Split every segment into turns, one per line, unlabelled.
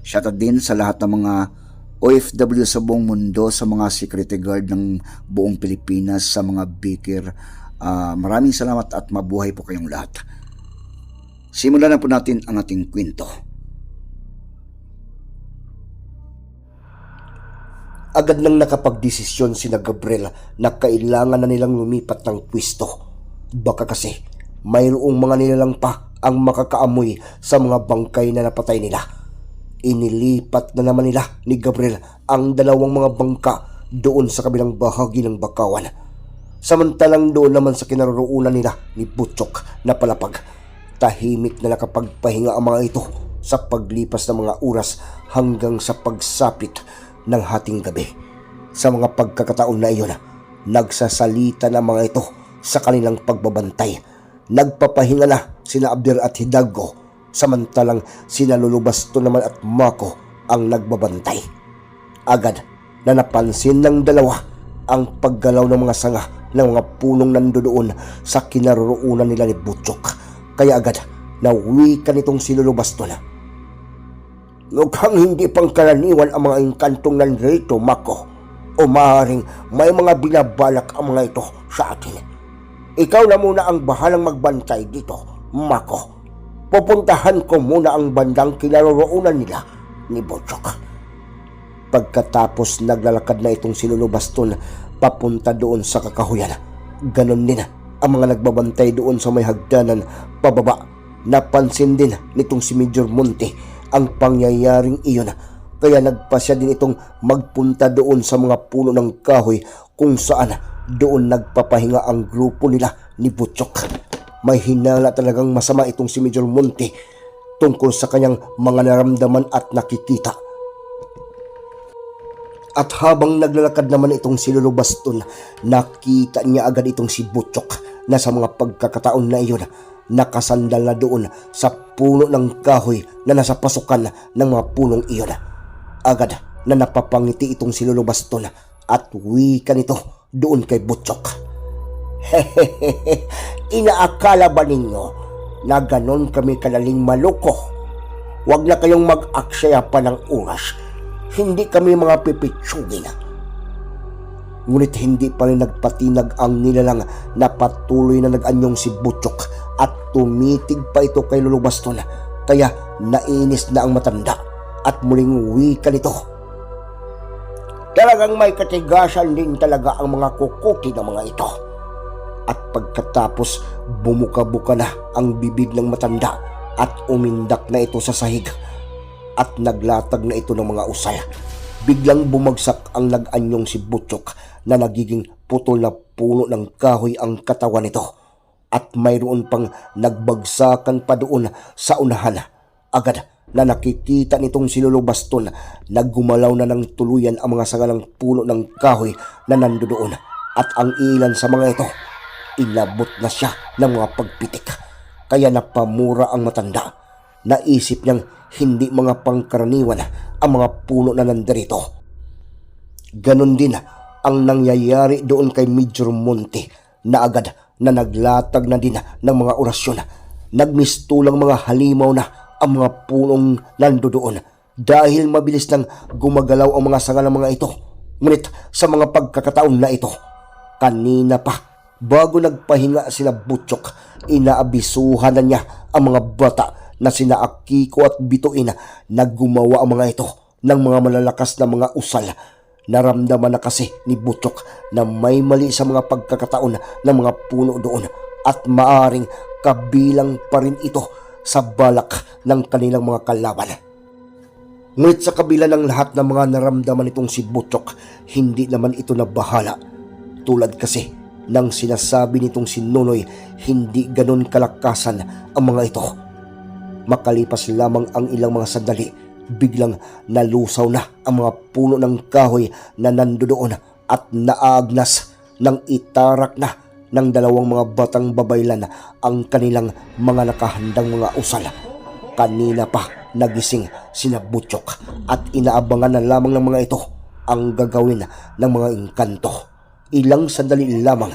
Shoutout din sa lahat ng mga OFW sa buong mundo, sa mga security guard ng buong Pilipinas, sa mga baker. Ah, maraming salamat at mabuhay po kayong lahat. Simulan na po natin ang ating kwento.
agad nang nakapagdesisyon si na Gabriel na kailangan na nilang lumipat ng pwesto. Baka kasi mayroong mga nilalang pa ang makakaamoy sa mga bangkay na napatay nila. Inilipat na naman nila ni Gabriel ang dalawang mga bangka doon sa kabilang bahagi ng Bakawan. Samantalang doon naman sa kinaroroonan nila ni Butchok na palapag. Tahimik na nakapagpahinga ang mga ito sa paglipas ng mga oras hanggang sa pagsapit ng hating gabi. Sa mga pagkakataon na iyon, nagsasalita na mga ito sa kanilang pagbabantay. Nagpapahinga na sina Abdir at Hidalgo, samantalang sina Lulubasto naman at Mako ang nagbabantay. Agad na napansin ng dalawa ang paggalaw ng mga sanga ng mga punong nandoon sa kinaroroonan nila ni Butchok. Kaya agad na ka nitong si Lulubasto na Mukhang hindi pangkaraniwan ang mga engkantong nandito, Mako. O maaaring may mga binabalak ang mga ito sa atin. Ikaw na muna ang bahalang magbantay dito, Mako. Pupuntahan ko muna ang bandang kinaroroonan nila ni Bochok. Pagkatapos naglalakad na itong sinulubaston papunta doon sa kakahuyan. Ganon din ang mga nagbabantay doon sa may hagdanan pababa. Napansin din nitong si Major Monte ang pangyayaring iyon. Kaya nagpasya din itong magpunta doon sa mga puno ng kahoy kung saan doon nagpapahinga ang grupo nila ni Butchok. May hinala talagang masama itong si Major Monte tungkol sa kanyang mga naramdaman at nakikita. At habang naglalakad naman itong si Lolo Baston, nakita niya agad itong si Butchok na sa mga pagkakataon na iyon, nakasandal na doon sa puno ng kahoy na nasa pasukan ng mga punong iyon. Agad na napapangiti itong si Lolo Baston at wika nito doon kay Butchok. Hehehe, inaakala ba ninyo na ganon kami kalaling maloko? Huwag na kayong mag-aksaya pa ng oras. Hindi kami mga pipitsugin. Ngunit hindi pa rin nagpatinag ang nilalang na patuloy na nag-anyong si Butchok at tumitig pa ito kay Lolo Baston kaya nainis na ang matanda at muling wika nito. Talagang may katigasan din talaga ang mga kukuti ng mga ito. At pagkatapos bumuka-buka na ang bibig ng matanda at umindak na ito sa sahig at naglatag na ito ng mga usal. Biglang bumagsak ang nag-anyong si Butchok na nagiging putol na puno ng kahoy ang katawan nito at mayroon pang nagbagsakan pa doon sa unahan. Agad na nakikita nitong si Lolo Baston na gumalaw na ng tuluyan ang mga sangalang puno ng kahoy na nandoon at ang ilan sa mga ito inabot na siya ng mga pagpitik kaya napamura ang matanda. Naisip niyang hindi mga pangkaraniwan ang mga puno na nandarito. Ganon din ang nangyayari doon kay Major Monte na agad na naglatag na din ng mga orasyon. Nagmistulang mga halimaw na ang mga punong nandoon dahil mabilis nang gumagalaw ang mga sanga ng mga ito. Ngunit sa mga pagkakataon na ito, kanina pa bago nagpahinga sila Butchok, inaabisuhan na niya ang mga bata na sina Akiko at Bituin na gumawa ang mga ito ng mga malalakas na mga usal. Naramdaman na kasi ni Butchok na may mali sa mga pagkakataon ng mga puno doon at maaring kabilang pa rin ito sa balak ng kanilang mga kalaban. Ngunit sa kabila ng lahat ng mga naramdaman nitong si Butchok, hindi naman ito nabahala. Tulad kasi ng sinasabi nitong si Nonoy, hindi ganon kalakasan ang mga ito. Makalipas lamang ang ilang mga sandali, biglang nalusaw na ang mga puno ng kahoy na nandoon at naagnas ng itarak na ng dalawang mga batang babaylan ang kanilang mga nakahandang mga usal. Kanina pa nagising sina Butchok at inaabangan na lamang ng mga ito ang gagawin ng mga engkanto. Ilang sandali lamang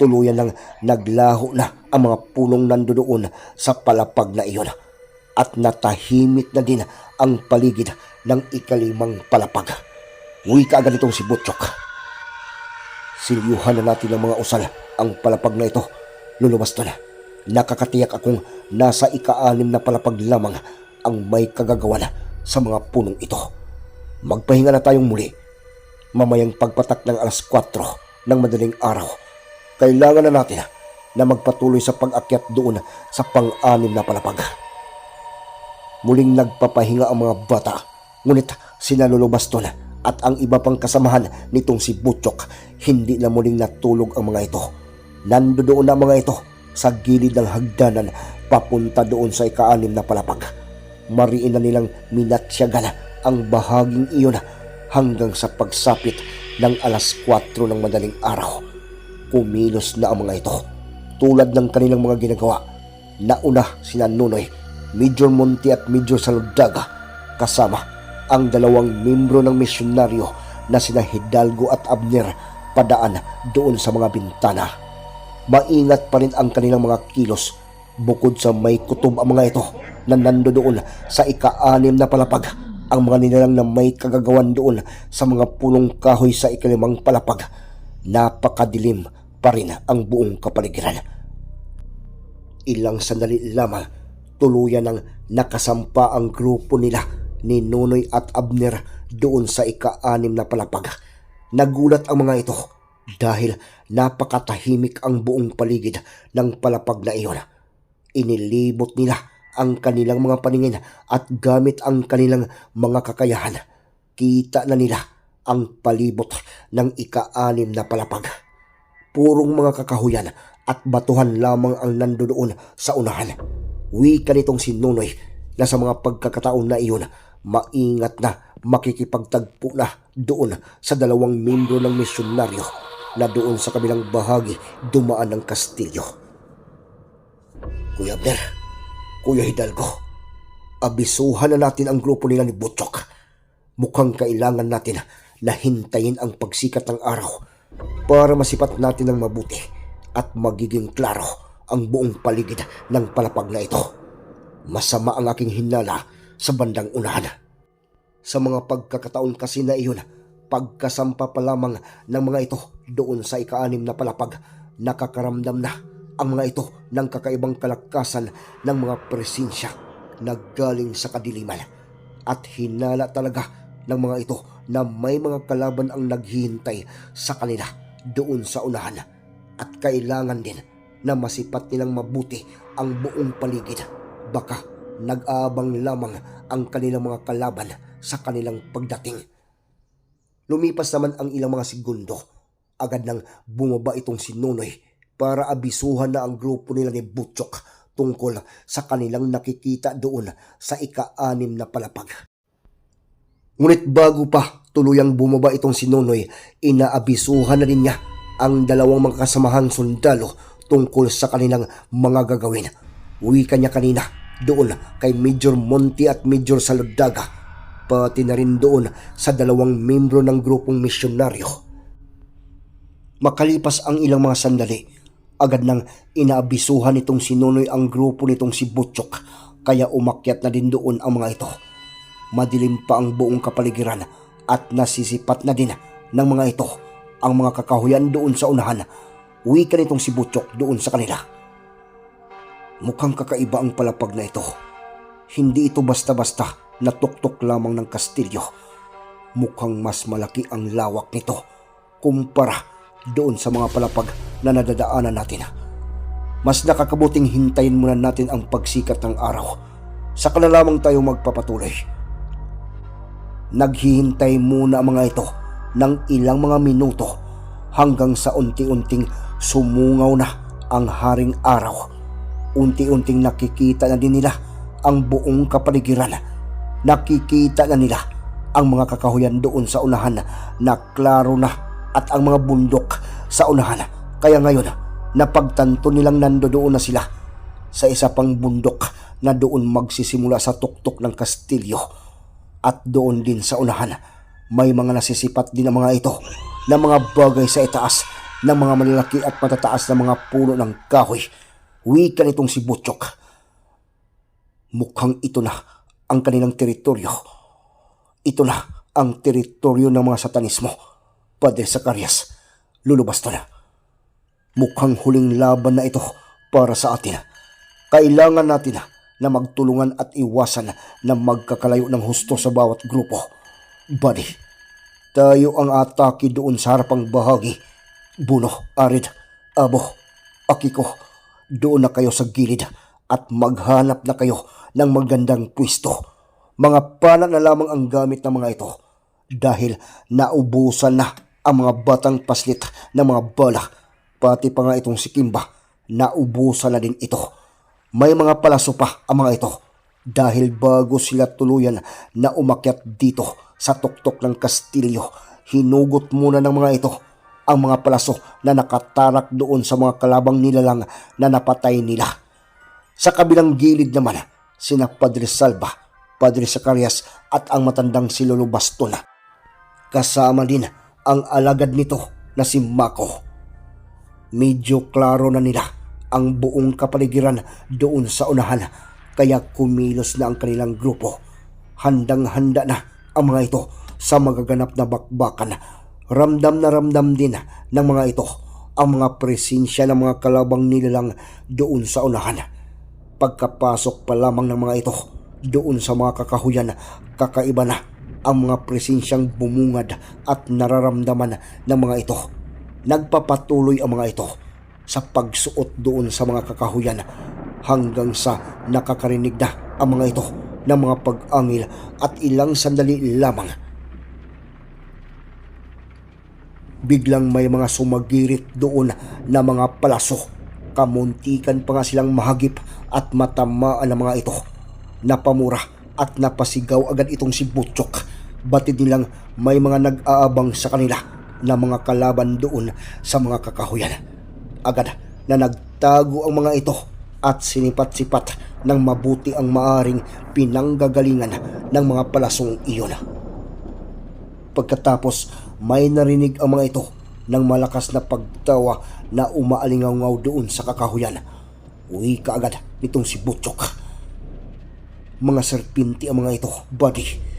tuluyan ng naglaho na ang mga punong nandoon sa palapag na iyon at natahimik na din ang paligid ng ikalimang palapag. Uwi ka agad itong si Butchok. Silyuhan na natin ng mga usal ang palapag na ito. Lulubas na. Nakakatiyak akong nasa ika-anim na palapag lamang ang may kagagawan sa mga punong ito. Magpahinga na tayong muli. Mamayang pagpatak ng alas 4 ng madaling araw, kailangan na natin na magpatuloy sa pag-akyat doon sa pang-anim na palapag. Muling nagpapahinga ang mga bata, ngunit sinalulubas doon at ang iba pang kasamahan nitong si Butchok, hindi na muling natulog ang mga ito. Nandoon na mga ito sa gilid ng hagdanan papunta doon sa ika-anim na palapag. Mariin na nilang minatsyagan ang bahaging iyon hanggang sa pagsapit ng alas 4 ng madaling araw. Kumilos na ang mga ito tulad ng kanilang mga ginagawa. Nauna sina Nunoy, Major Monte at Major Saludaga kasama ang dalawang membro ng misyonaryo na sina Hidalgo at Abner padaan doon sa mga bintana. Maingat pa rin ang kanilang mga kilos bukod sa may kutob ang mga ito na nando doon sa ika-anim na palapag ang mga nilalang na may kagagawan doon sa mga punong kahoy sa ikalimang palapag. Napakadilim pa rin ang buong kapaligiran. Ilang sandali lamang tuluyan ng nakasampa ang grupo nila ni Nunoy at Abner doon sa ika-anim na palapag. Nagulat ang mga ito dahil napakatahimik ang buong paligid ng palapag na iyon. Inilibot nila ang kanilang mga paningin at gamit ang kanilang mga kakayahan. Kita na nila ang palibot ng ika-anim na palapag. Purong mga kakahuyan at batuhan lamang ang nandoon sa unahan. Wika nitong si Nunoy na sa mga pagkakataon na iyon, maingat na makikipagtagpo na doon sa dalawang membro ng misyonaryo na doon sa kabilang bahagi dumaan ng kastilyo. Kuya Abner, Kuya Hidalgo, abisuhan na natin ang grupo nila ni Butchok. Mukhang kailangan natin na hintayin ang pagsikat ng araw para masipat natin ng mabuti at magiging klaro ang buong paligid ng palapag na ito. Masama ang aking hinala sa bandang unahan. Sa mga pagkakataon kasi na iyon, pagkasampa pa lamang ng mga ito doon sa ika-anim na palapag, nakakaramdam na ang mga ito ng kakaibang kalakasan ng mga presensya na galing sa kadiliman. At hinala talaga ng mga ito na may mga kalaban ang naghihintay sa kanila doon sa unahan at kailangan din na masipat nilang mabuti ang buong paligid. Baka nag-aabang lamang ang kanilang mga kalaban sa kanilang pagdating. Lumipas naman ang ilang mga segundo. Agad nang bumaba itong si Nonoy para abisuhan na ang grupo nila ni Butchok tungkol sa kanilang nakikita doon sa ika-anim na palapag. Ngunit bago pa tuluyang bumaba itong si Nonoy, inaabisuhan na din niya ang dalawang mga kasamahan sundalo tungkol sa kanilang mga gagawin. Uwi kanya kanina doon kay Major Monte at Major Saludaga, pati na rin doon sa dalawang membro ng grupong misyonaryo. Makalipas ang ilang mga sandali, agad nang inaabisuhan nitong si Nonoy ang grupo nitong si Butchok, kaya umakyat na din doon ang mga ito. Madilim pa ang buong kapaligiran at nasisipat na din ng mga ito ang mga kakahuyan doon sa unahan. Uwi ka nitong si Butchok doon sa kanila. Mukhang kakaiba ang palapag na ito. Hindi ito basta-basta na tuktok lamang ng kastilyo. Mukhang mas malaki ang lawak nito kumpara doon sa mga palapag na nadadaanan natin. Mas nakakabuting hintayin muna natin ang pagsikat ng araw. Saka na lamang tayo magpapatuloy. Naghihintay muna ang mga ito ng ilang mga minuto hanggang sa unti-unting sumungaw na ang haring araw. Unti-unting nakikita na din nila ang buong kapaligiran. nakikita na nila ang mga kakahuyan doon sa unahan na klaro na at ang mga bundok sa unahan. Kaya ngayon, napagtanto nilang nando doon na sila sa isa pang bundok na doon magsisimula sa tuktok ng kastilyo. At doon din sa unahan, may mga nasisipat din ang mga ito na mga bagay sa itaas ng mga malalaki at matataas na mga puno ng kahoy. Wika nitong si Butchok. Mukhang ito na ang kanilang teritoryo. Ito na ang teritoryo ng mga satanismo. Padre Zacarias, lulubas na. Mukhang huling laban na ito para sa atin. Kailangan natin na magtulungan at iwasan na magkakalayo ng husto sa bawat grupo. Buddy, tayo ang atake doon sa harapang bahagi. Buno, Arid, Abo, Akiko, doon na kayo sa gilid at maghanap na kayo ng magandang pwisto. Mga pana na lamang ang gamit ng mga ito dahil naubusan na ang mga batang paslit ng mga bala. Pati pa nga itong si Kimba, naubusan na din ito. May mga palaso pa ang mga ito dahil bago sila tuluyan na umakyat dito sa tuktok ng kastilyo, hinugot muna ng mga ito ang mga palaso na nakatarak doon sa mga kalabang nilalang na napatay nila. Sa kabilang gilid naman, sina Padre Salva, Padre Zacarias at ang matandang si Lolo Baston. Kasama din ang alagad nito na si Mako. Medyo klaro na nila ang buong kapaligiran doon sa unahan kaya kumilos na ang kanilang grupo. Handang-handa na ang mga ito sa magaganap na bakbakan. Ramdam na ramdam din ng mga ito ang mga presensya ng mga kalabang nilalang doon sa unahan. Pagkapasok pa lamang ng mga ito doon sa mga kakahuyan, kakaiba na ang mga presensyang bumungad at nararamdaman ng mga ito. Nagpapatuloy ang mga ito sa pagsuot doon sa mga kakahuyan hanggang sa nakakarinig na ang mga ito ng mga pag-angil at ilang sandali lamang. Biglang may mga sumagirit doon na mga palaso. Kamuntikan pa nga silang mahagip at matamaan ng mga ito. Napamura at napasigaw agad itong si Butchok. Batid nilang may mga nag-aabang sa kanila na mga kalaban doon sa mga kakahuyan. Agad na nagtago ang mga ito at sinipat-sipat ng mabuti ang maaring pinanggagalingan ng mga palasong iyon. Pagkatapos, may narinig ang mga ito ng malakas na pagtawa na umaalingaw doon sa kakahuyan. Uwi ka agad nitong si Butchok. Mga serpinti ang mga ito, buddy.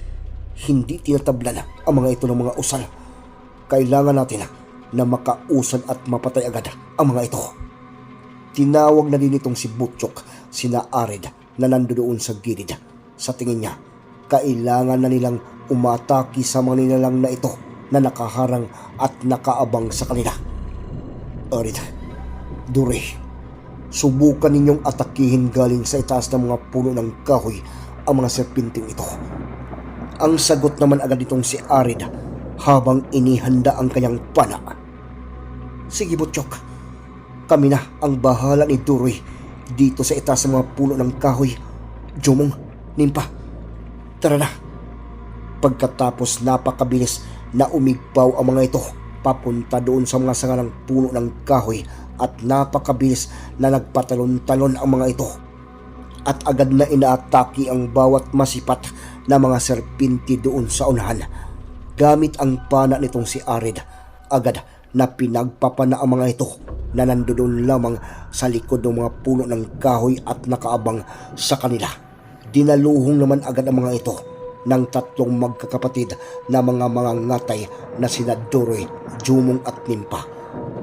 Hindi tinatablan ang mga ito ng mga usal. Kailangan natin na makausad at mapatay agad ang mga ito. Tinawag na din itong si Butchok, sina Arid na nandoon sa gilid. Sa tingin niya, kailangan na nilang umataki sa mga nilalang na ito na nakaharang at nakaabang sa kanila. Arid, Dure, subukan ninyong atakihin galing sa itaas ng mga puno ng kahoy ang mga serpinting ito. Ang sagot naman agad itong si Arid habang inihanda ang kanyang pana. Sige, Butchok. Kami na ang bahala ni Duroy dito sa itaas ng mga puno ng kahoy. Jumong, Nimpa, tara na. Pagkatapos napakabilis na umigpaw ang mga ito papunta doon sa mga sanga ng puno ng kahoy at napakabilis na nagpatalon-talon ang mga ito. At agad na inaatake ang bawat masipat na mga serpinti doon sa unahan. Gamit ang pana nitong si Arid, agad na pinagpapana ang mga ito na nandoon lamang sa likod ng mga puno ng kahoy at nakaabang sa kanila. Dinaluhong naman agad ang mga ito ng tatlong magkakapatid na mga mga ngatay na sina Doroy, Jumong at Nimpa.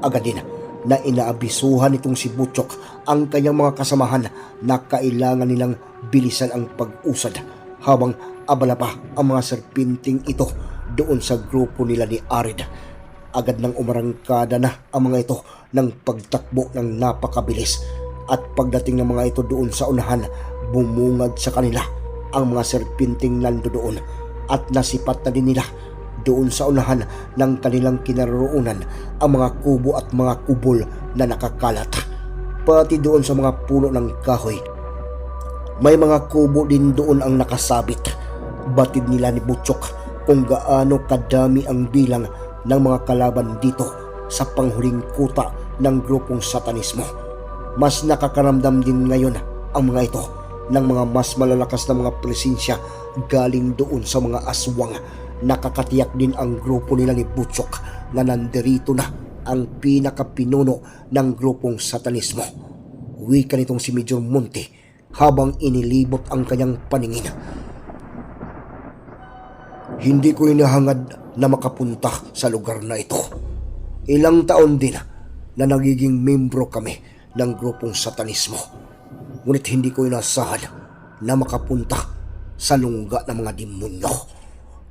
Agad din na inaabisuhan nitong si Butchok ang kanyang mga kasamahan na kailangan nilang bilisan ang pag-usad habang abala pa ang mga serpinting ito doon sa grupo nila ni Arid. Agad nang umarangkada na ang mga ito ng pagtakbo ng napakabilis. At pagdating ng mga ito doon sa unahan bumungad sa kanila ang mga serpinting nando doon. At nasipat na din nila doon sa unahan ng kanilang kinaroroonan ang mga kubo at mga kubol na nakakalat. Pati doon sa mga puno ng kahoy may mga kubo din doon ang nakasabit Batid nila ni Butchok kung gaano kadami ang bilang ng mga kalaban dito sa panghuling kuta ng grupong satanismo. Mas nakakaramdam din ngayon ang mga ito ng mga mas malalakas na mga presensya galing doon sa mga aswang. Nakakatiyak din ang grupo nila ni Butchok na nandirito na ang pinakapinuno ng grupong satanismo. Wika nitong si Major Monte habang inilibot ang kanyang paningin. Hindi ko inahangad na makapunta sa lugar na ito. Ilang taon din na nagiging membro kami ng grupong satanismo. Ngunit hindi ko inasahan na makapunta sa lungga ng mga demonyo.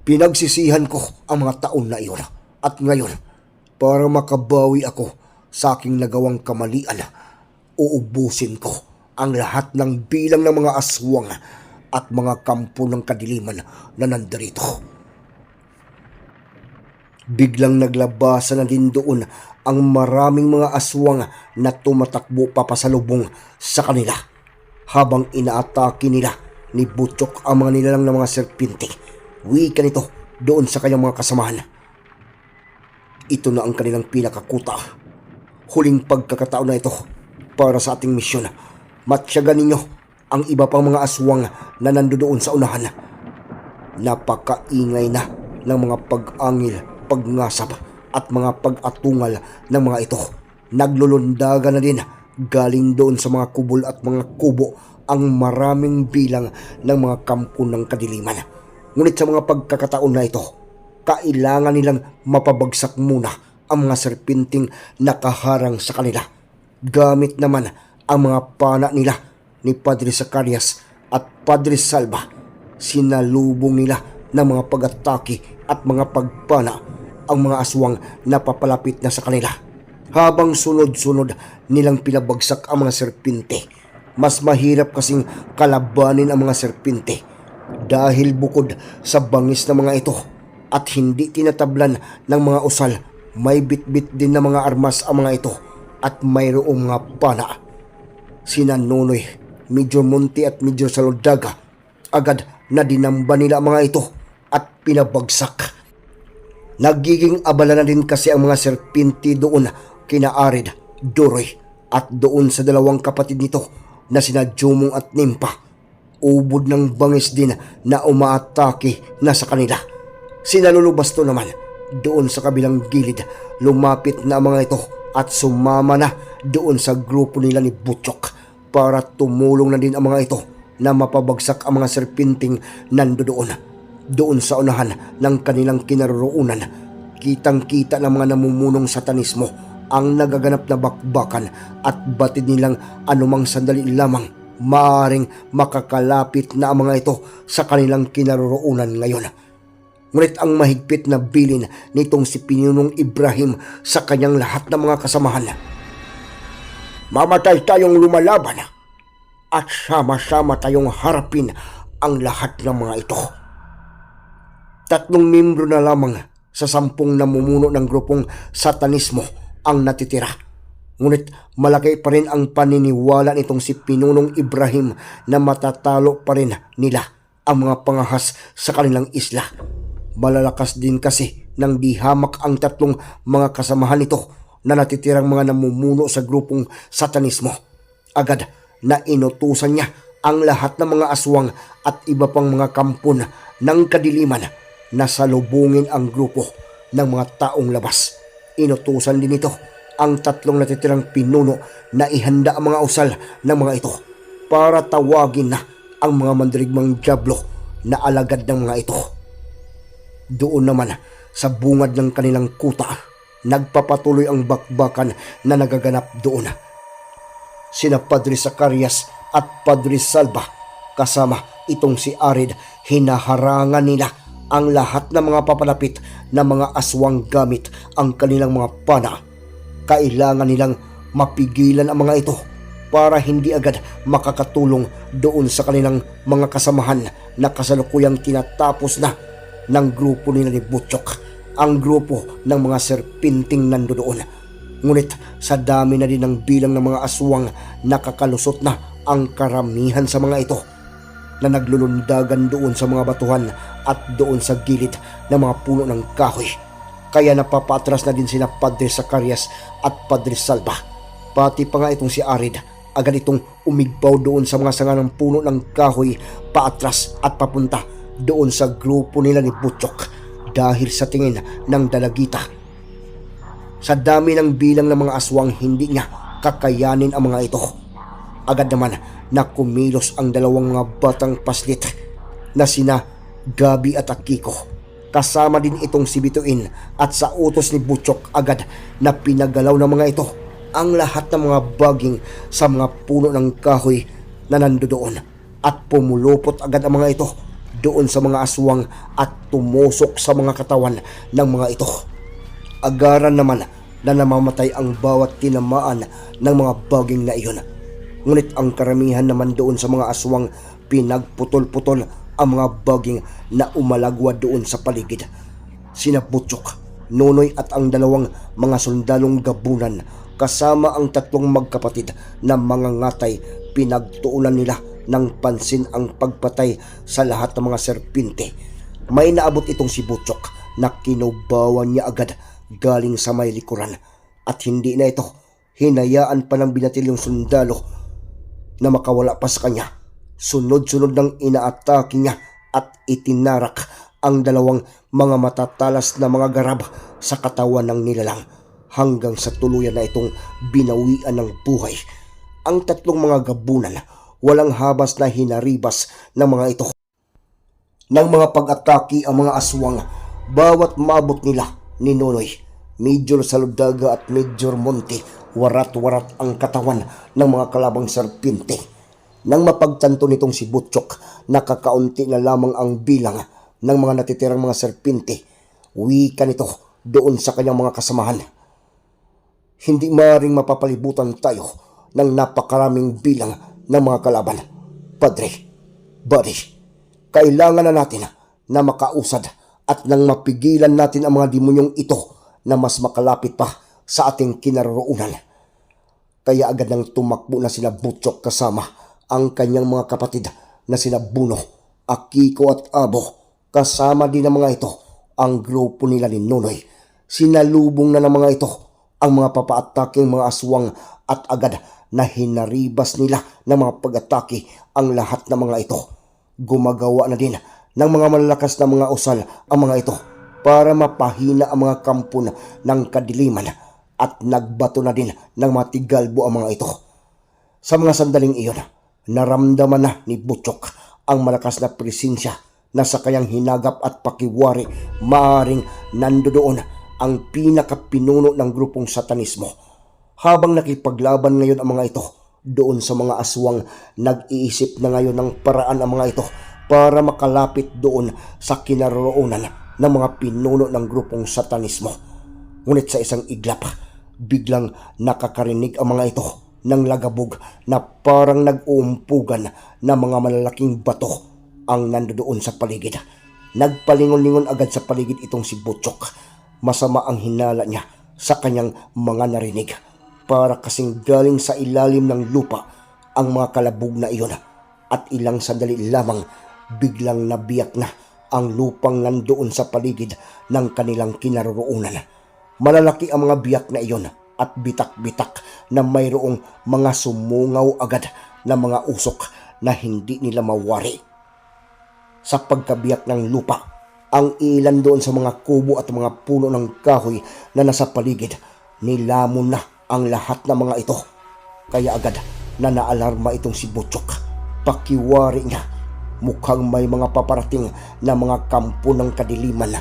Pinagsisihan ko ang mga taon na iyon at ngayon para makabawi ako sa aking nagawang kamalian, uubusin ko ang lahat ng bilang ng mga aswang at mga kampo ng kadiliman na nandarito. Biglang naglabasan na din doon ang maraming mga aswang na tumatakbo papasalubong sa kanila habang inaatake nila ni Butchok ang mga nilalang ng mga serpinte. Wika nito doon sa kanyang mga kasamahan. Ito na ang kanilang pinakakuta. Huling pagkakataon na ito para sa ating misyon. Matsyagan ninyo ang iba pang mga aswang na nandoon sa unahan. Napakaingay na ng mga pag-angil, pagngasap at mga pag-atungal ng mga ito. Naglulundaga na din galing doon sa mga kubol at mga kubo ang maraming bilang ng mga kampo ng kadiliman. Ngunit sa mga pagkakataon na ito, kailangan nilang mapabagsak muna ang mga serpinting nakaharang sa kanila. Gamit naman ang mga pana nila ni Padre Zacarias at Padre Salva. Sinalubong nila ng mga pag-atake at mga pagpana ang mga aswang na papalapit na sa kanila. Habang sunod-sunod nilang pinabagsak ang mga serpinte, mas mahirap kasing kalabanin ang mga serpinte dahil bukod sa bangis ng mga ito at hindi tinatablan ng mga usal, may bitbit din ng mga armas ang mga ito at mayroong mga pana. Sina Nonoy, Medyo Monte at Medyo Saludaga agad na dinamba nila ang mga ito at pinabagsak. Nagiging abala na din kasi ang mga serpinti doon kina Arid, Doroy at doon sa dalawang kapatid nito na sina Jumong at Nimpa. Ubod ng bangis din na umaatake na sa kanila. Sinalulubasto naman doon sa kabilang gilid lumapit na ang mga ito at sumama na doon sa grupo nila ni Butchok para tumulong na din ang mga ito na mapabagsak ang mga serpinting nando doon. Doon sa unahan ng kanilang kinaroroonan, kitang-kita ng mga namumunong satanismo ang nagaganap na bakbakan at batid nilang anumang sandali lamang maaring makakalapit na ang mga ito sa kanilang kinaroroonan ngayon. Ngunit ang mahigpit na bilin nitong si Pinunong Ibrahim sa kanyang lahat ng mga kasamahan. Mamatay tayong lumalaban at sama-sama tayong harapin ang lahat ng mga ito. Tatlong membro na lamang sa sampung namumuno ng grupong satanismo ang natitira. Ngunit malaki pa rin ang paniniwala nitong si Pinunong Ibrahim na matatalo pa rin nila ang mga pangahas sa kanilang isla. Malalakas din kasi ng dihamak ang tatlong mga kasamahan nito na natitirang mga namumuno sa grupong satanismo. Agad na inutusan niya ang lahat ng mga aswang at iba pang mga kampon ng kadiliman na salubungin ang grupo ng mga taong labas. Inutusan din ito ang tatlong natitirang pinuno na ihanda ang mga usal ng mga ito para tawagin na ang mga mandirigmang diablo na alagad ng mga ito. Doon naman sa bungad ng kanilang kuta, nagpapatuloy ang bakbakan na nagaganap doon. Sina Padre Zacarias at Padre Salva kasama itong si Arid hinaharangan nila ang lahat ng mga papalapit na mga aswang gamit ang kanilang mga pana. Kailangan nilang mapigilan ang mga ito para hindi agad makakatulong doon sa kanilang mga kasamahan na kasalukuyang tinatapos na ng grupo nila ni Butchok, ang grupo ng mga serpinting nandoon. Ngunit sa dami na din ng bilang ng mga aswang, nakakalusot na ang karamihan sa mga ito. na naglulundagan doon sa mga batuhan at doon sa gilid ng mga puno ng kahoy. Kaya napapatras na din sina Padre Zacarias at Padre Salva. Pati pa nga itong si Arid, agad itong umigbaw doon sa mga sanga ng puno ng kahoy paatras at papunta doon sa grupo nila ni Butchok dahil sa tingin ng dalagita. Sa dami ng bilang ng mga aswang hindi niya kakayanin ang mga ito. Agad naman na kumilos ang dalawang mga batang paslit na sina Gabi at Akiko. Kasama din itong si Bituin at sa utos ni Butchok agad na pinagalaw ng mga ito ang lahat ng mga baging sa mga puno ng kahoy na nandoon at pumulupot agad ang mga ito doon sa mga aswang at tumusok sa mga katawan ng mga ito. Agaran naman na namamatay ang bawat tinamaan ng mga baging na iyon. Ngunit ang karamihan naman doon sa mga aswang pinagputol-putol ang mga baging na umalagwa doon sa paligid. Sina Nonoy at ang dalawang mga sundalong gabunan kasama ang tatlong magkapatid na mga ngatay pinagtuunan nila ng pansin ang pagpatay sa lahat ng mga serpinte. May naabot itong si Butchok na kinubawan niya agad galing sa may likuran at hindi na ito hinayaan pa ng binatilyong sundalo na makawala pa sa kanya. Sunod-sunod ng inaatake niya at itinarak ang dalawang mga matatalas na mga garab sa katawan ng nilalang hanggang sa tuluyan na itong binawian ng buhay. Ang tatlong mga gabunan walang habas na hinaribas ng mga ito. Nang mga pag-atake ang mga aswang, bawat maabot nila ni Nonoy, Major Saludaga at Major Monte, warat-warat ang katawan ng mga kalabang serpinte. Nang mapagtanto nitong si Butchok, nakakaunti na lamang ang bilang ng mga natitirang mga serpinte. Wika nito doon sa kanyang mga kasamahan. Hindi maring mapapalibutan tayo ng napakaraming bilang ng mga kalaban. Padre, buddy, kailangan na natin na makausad at nang mapigilan natin ang mga demonyong ito na mas makalapit pa sa ating kinaroroonan. Kaya agad nang tumakbo na sina Butchok kasama ang kanyang mga kapatid na sina Buno, Akiko at Abo. Kasama din ng mga ito ang grupo nila ni Nonoy. Sinalubong na ng mga ito ang mga papaataking mga aswang at agad na hinaribas nila ng mga pag-atake ang lahat ng mga ito. Gumagawa na din ng mga malalakas na mga usal ang mga ito para mapahina ang mga kampon ng kadiliman at nagbato na din ng mga tigalbo ang mga ito. Sa mga sandaling iyon, naramdaman na ni Butchok ang malakas na presensya na sa kanyang hinagap at pakiwari maaring nandoon ang pinakapinuno ng grupong satanismo. Habang nakipaglaban ngayon ang mga ito, doon sa mga aswang nag-iisip na ngayon ng paraan ang mga ito para makalapit doon sa kinaroroonan ng mga pinuno ng grupong satanismo. Ngunit sa isang iglap, biglang nakakarinig ang mga ito ng lagabog na parang nag-uumpugan na mga malalaking bato ang nandoon sa paligid. Nagpalingon-lingon agad sa paligid itong si Butchok. Masama ang hinala niya sa kanyang mga narinig. Para kasing galing sa ilalim ng lupa ang mga kalabog na iyon. At ilang sandali lamang biglang nabiyak na ang lupang nandoon sa paligid ng kanilang kinaroroonan. Malalaki ang mga biyak na iyon at bitak-bitak na mayroong mga sumungaw agad na mga usok na hindi nila mawari. Sa pagkabiyak ng lupa, ang ilan doon sa mga kubo at mga puno ng kahoy na nasa paligid, nilamon na ang lahat ng mga ito. Kaya agad na naalarma itong si Butchok. Pakiwari niya, mukhang may mga paparating na mga kampo ng kadiliman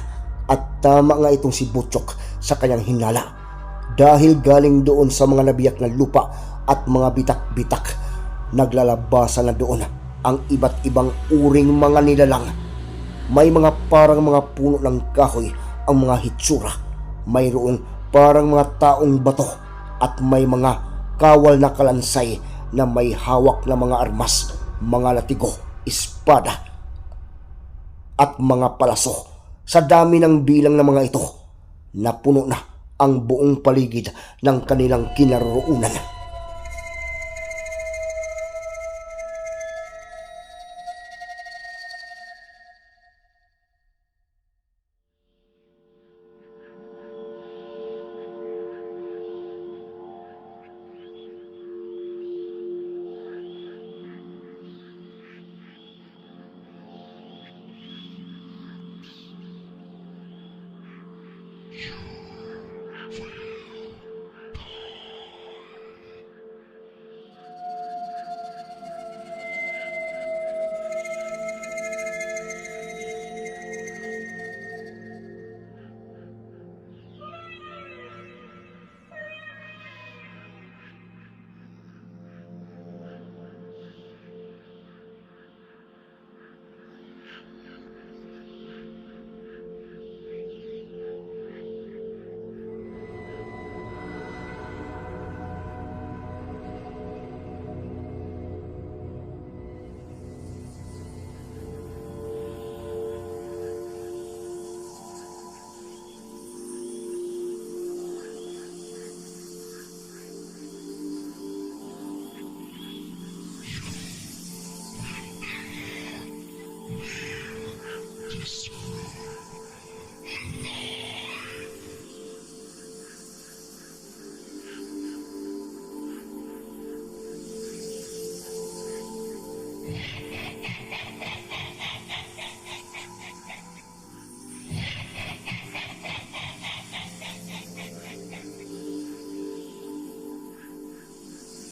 at tama nga itong si Butchok sa kanyang hinala dahil galing doon sa mga nabiyak na lupa at mga bitak-bitak. Naglalabasan na doon ang iba't ibang uring mga nilalang. May mga parang mga puno ng kahoy ang mga hitsura. Mayroong parang mga taong bato at may mga kawal na kalansay na may hawak na mga armas, mga latigo, espada at mga palaso. Sa dami ng bilang ng mga ito, napuno na ang buong paligid ng kanilang kinaroroonan.